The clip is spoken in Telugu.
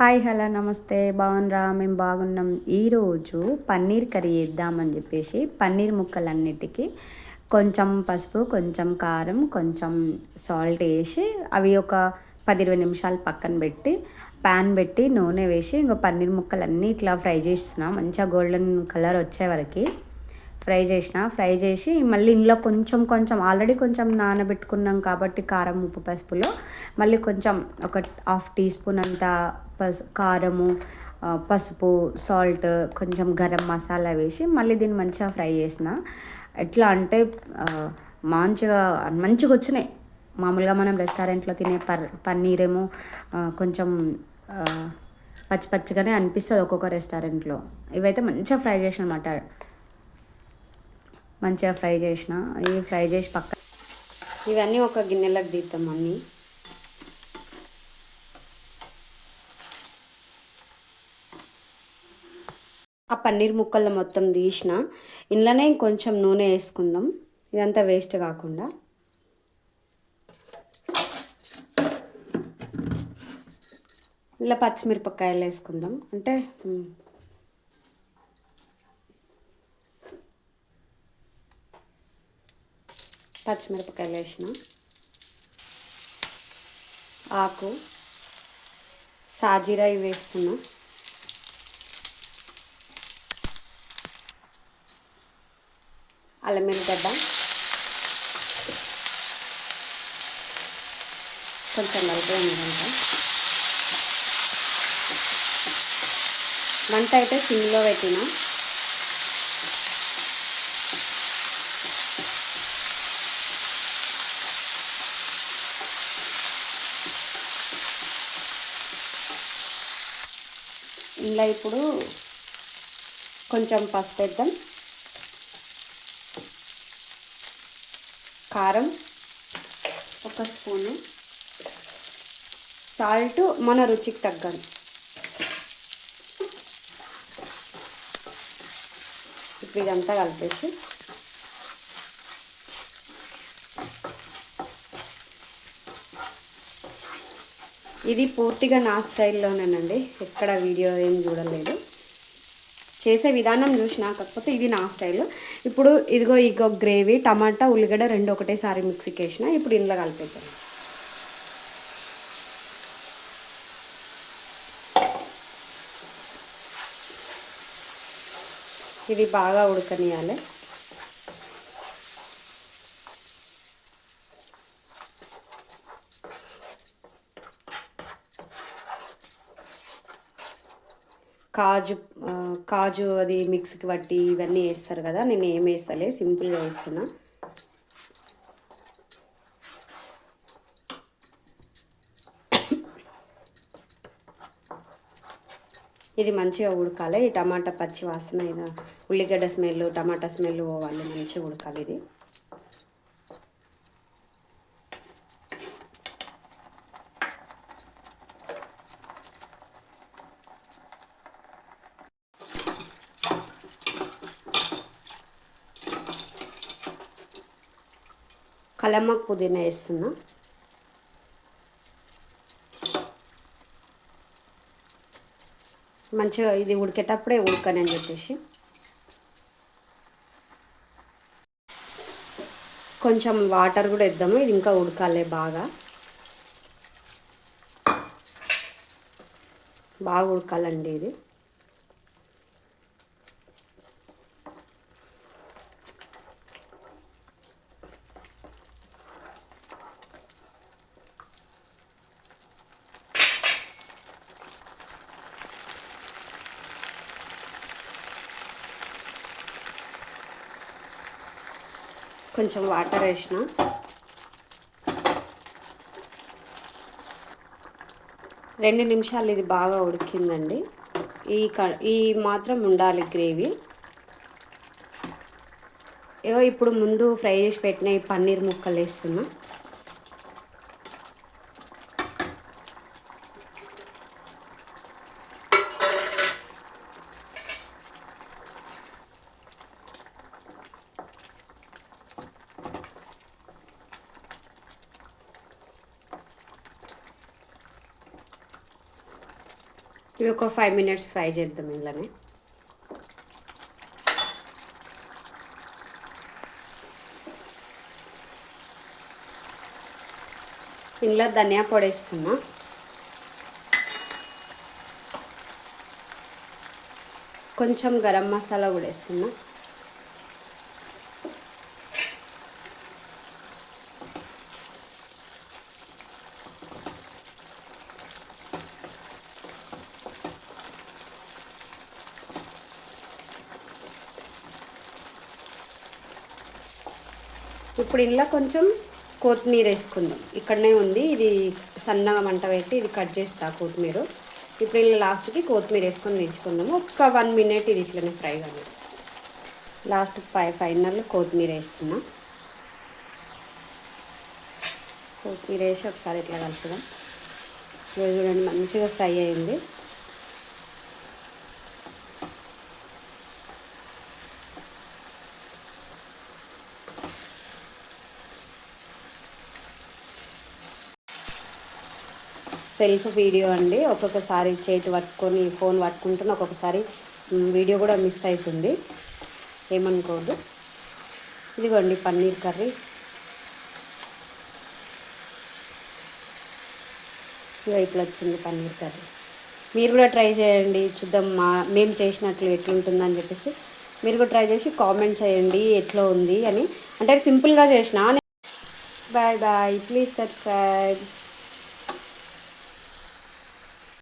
హాయ్ హలో నమస్తే. బాగున్నారా? మేము బాగున్నాం. ఈరోజు పన్నీర్ కర్రీ చేద్దామని చెప్పేసి పన్నీర్ ముక్కలన్నిటికీ కొంచెం పసుపు కొంచెం కారం కొంచెం సాల్ట్ వేసి అవి ఒక పది ఇరవై నిమిషాలు పక్కన పెట్టి ప్యాన్ పెట్టి నూనె వేసి ఇంకో పన్నీర్ ముక్కలన్నీ ఇట్లా ఫ్రై చేస్తున్నాం. మంచిగా గోల్డెన్ కలర్ వచ్చే వరకు. ఫ్రై చేసిన ఫ్రై చేసి మళ్ళీ ఇంట్లో కొంచెం కొంచెం ఆల్రెడీ కొంచెం నానబెట్టుకున్నాం కాబట్టి కారం ఉప్పు పసుపులో. మళ్ళీ కొంచెం ఒక హాఫ్ టీ స్పూన్ అంత పసు కారము పసుపు సాల్ట్ కొంచెం గరం మసాలా వేసి మళ్ళీ దీన్ని మంచిగా ఫ్రై చేసిన. ఎట్లా అంటే మంచిగా మంచిగా వచ్చినాయి. మామూలుగా మనం రెస్టారెంట్లో తినే పర్ పన్నీర్ ఏమో కొంచెం పచ్చి పచ్చిగానే అనిపిస్తుంది ఒక్కొక్క రెస్టారెంట్లో. ఇవైతే మంచిగా ఫ్రై చేసిన అనమాట మంచిగా ఫ్రై చేసిన. ఇవి ఫ్రై చేసి పక్క ఇవన్నీ ఒక గిన్నెలకు తీద్దాం అన్నీ ఆ పన్నీర్ ముక్కలు మొత్తం తీసిన. ఇంట్లోనే కొంచెం నూనె వేసుకుందాం. ఇదంతా వేస్ట్ కాకుండా. ఇలా పచ్చిమిరపకాయలు వేసుకుందాం. అంటే పచ్చిమిరపకాయలు వేసిన ఆకు సాజీరా వేస్తున్నా. అల్లం వెల్లిగడ్డ. కొంచెం నలుపుగా వంట అయితే సిమ్లో పెట్టినా. ఇందులో ఇప్పుడు కొంచెం పసుపు వేద్దాం. కారం ఒక స్పూను. సాల్ట్ మన రుచికి తగ్గదు ఇప్పుడు ఇదంతా కలిపేసి ఇది పూర్తిగా నా స్టైల్లోనేనండి. ఎక్కడ వీడియో ఏం చూడలేదు. చేసే విధానం చూసిన కాకపోతే ఇది నా స్టైల్. ఇప్పుడు ఇదిగో ఇగో గ్రేవీ టమాటా ఉల్లిగడ్డ రెండు ఒకటేసారి మిక్సీకి వేసిన ఇప్పుడు ఇందులో కలిపేద్దాం. ఇది బాగా ఉడకనియాలి. కాజు కాజు అది మిక్స్కి పట్టి ఇవన్నీ వేస్తారు కదా నేను ఏం వేస్తలే సింపుల్గా వేస్తున్నా. ఇది మంచిగా ఉడకాలి. ఈ టమాటా పచ్చి వాసన ఇది ఉల్లిగడ్డ స్మెల్ టమాటా స్మెల్ పోవాలి మంచిగా ఉడకాలి ఇది. కలమ్మకు పుదీనా వేస్తున్నా. మంచిగా ఇది ఉడికేటప్పుడే ఉడకనని చెప్పేసి. కొంచెం వాటర్ కూడా ఇద్దాము ఇది ఇంకా ఉడకాలి బాగా. బాగా ఉడకాలండి ఇది. కొంచెం వాటర్ వేసిన. రెండు నిమిషాలు ఇది బాగా ఉడికిందండి. ఈ క ఈ మాత్రం ఉండాలి గ్రేవీ. ఏవో ఇప్పుడు ముందు ఫ్రై చేసి పెట్టిన ఈ పన్నీర్ ముక్కలు వేస్తున్నా. ఇవి ఒక ఫైవ్ మినిట్స్ ఫ్రై చేద్దాం ఇంట్లోనే ఇందులో ధనియా పొడి వేస్తున్నా. కొంచెం గరం మసాలా కూడా వేస్తున్నా. ఇప్పుడు ఇందులో కొంచెం కొత్తిమీర వేసుకుందాం. ఇక్కడనే ఉంది. ఇది సన్నగా మంట పెట్టి ఇది కట్ చేస్తా కొత్తిమీర. ఇప్పుడు ఇలా లాస్ట్కి కొత్తిమీర వేసుకొని తెచ్చుకుందాము ఒక్క వన్ మినిట్ ఇది ఇట్లనే ఫ్రై కానీ లాస్ట్ ఫైవ్ ఫైనల్ కొత్తిమీర వేస్తున్నా. కొత్తిమీర వేసి ఒకసారి ఇట్లా కలుపుదాం. ఇప్పుడు చూడండి మంచిగా ఫ్రై అయింది. సెల్ఫ్ వీడియో అండి. ఒక్కొక్కసారి చేతి పట్టుకొని ఫోన్ పట్టుకుంటున్న ఒక్కొక్కసారి వీడియో కూడా మిస్ అవుతుంది ఏమనుకోదు ఇదిగోండి పన్నీర్ కర్రీ. ఇక ఇట్లా వచ్చింది పన్నీర్ కర్రీ. మీరు కూడా ట్రై చేయండి. చూద్దాం మా మేము చేసినట్లు ఎట్లుంటుందని చెప్పేసి. మీరు కూడా ట్రై చేసి కామెంట్ చేయండి. ఎట్లా ఉంది అని. అంటే సింపుల్గా చేసిన. Bye bye. Please subscribe.